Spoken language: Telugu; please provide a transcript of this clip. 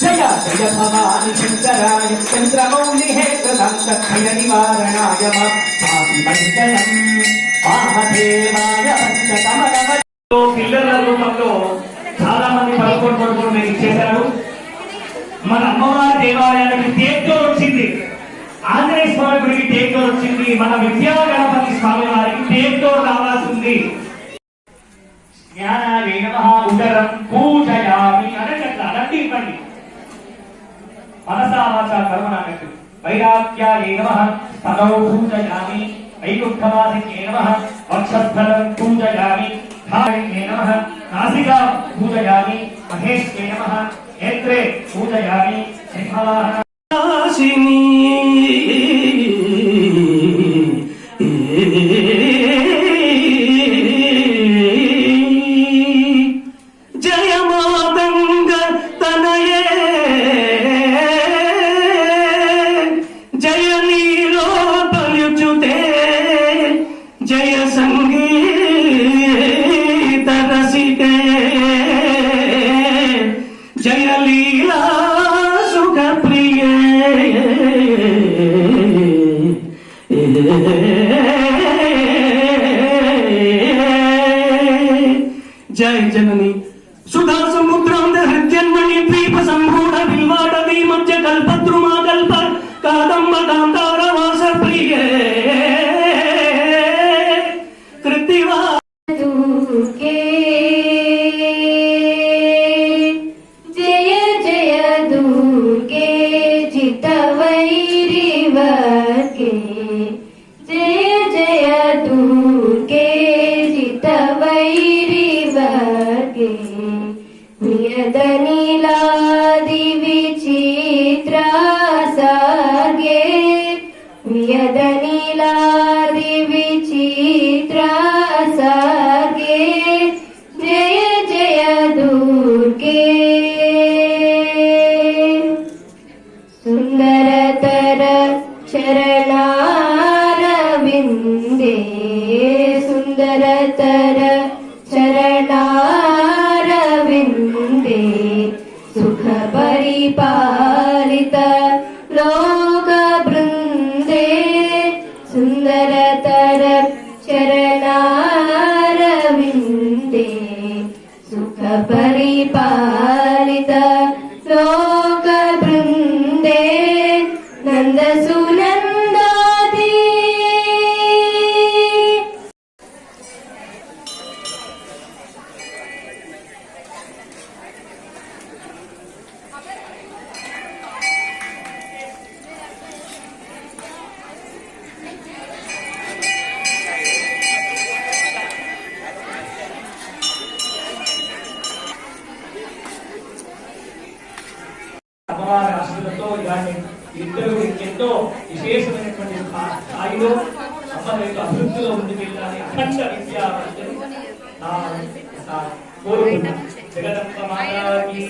జయ జయ భవాని శంకరాయ నివారణాయ వామదేవాయ పిల్లల రూపంలో చాలా మంది పదకొండు పదకొండు మీరు ఇచ్చేశారు మన అమ్మవారి దేవాలయానికి టేక్టోర్ వచ్చింది. ఆంజనేయ స్వామి గుడికి టేక్టోర్ వచ్చింది. మన విద్యా ఉంది జ్ఞానాయ నమః ఉదరం పూజయామి అనగట్ల అనండి ఇవ్వండి. మనసా వాచ కర్మణాగట్టు వైరాగ్యాయ నమః స్థలౌ పూజయామి వైకుంఠవాసిన్యే నమః వక్షస్థలం పూజయామి ధారణ్యే నమః నాసికా పూజయామి మహేష్యే నమ నేత్రే పూజయామి సింహవాహన జయ సంగీత రసితే జయ లీలా సుఖ ప్రియే జయ జనని. సుధా సముద్రాంత హృద్యన్మణి ద్వీప సంభూఢ బిల్వాటవీ మధ్య కల్పద్రుమా కల్ప नियतनिला दिविचित्रासागे नियतनिला दिविचित्रासागे जय जय दुर्गे सुन्दरतर शरण തര തര ശരണാരവിന്ദേ സുഖപരിപാല స్థాయిలో అమ్మ యొక్క అభివృద్ధిలో ముందుకెళ్ళాలి అఖండ విద్యా కోరుకుంటున్నాను. జగదంబ మాతాకి.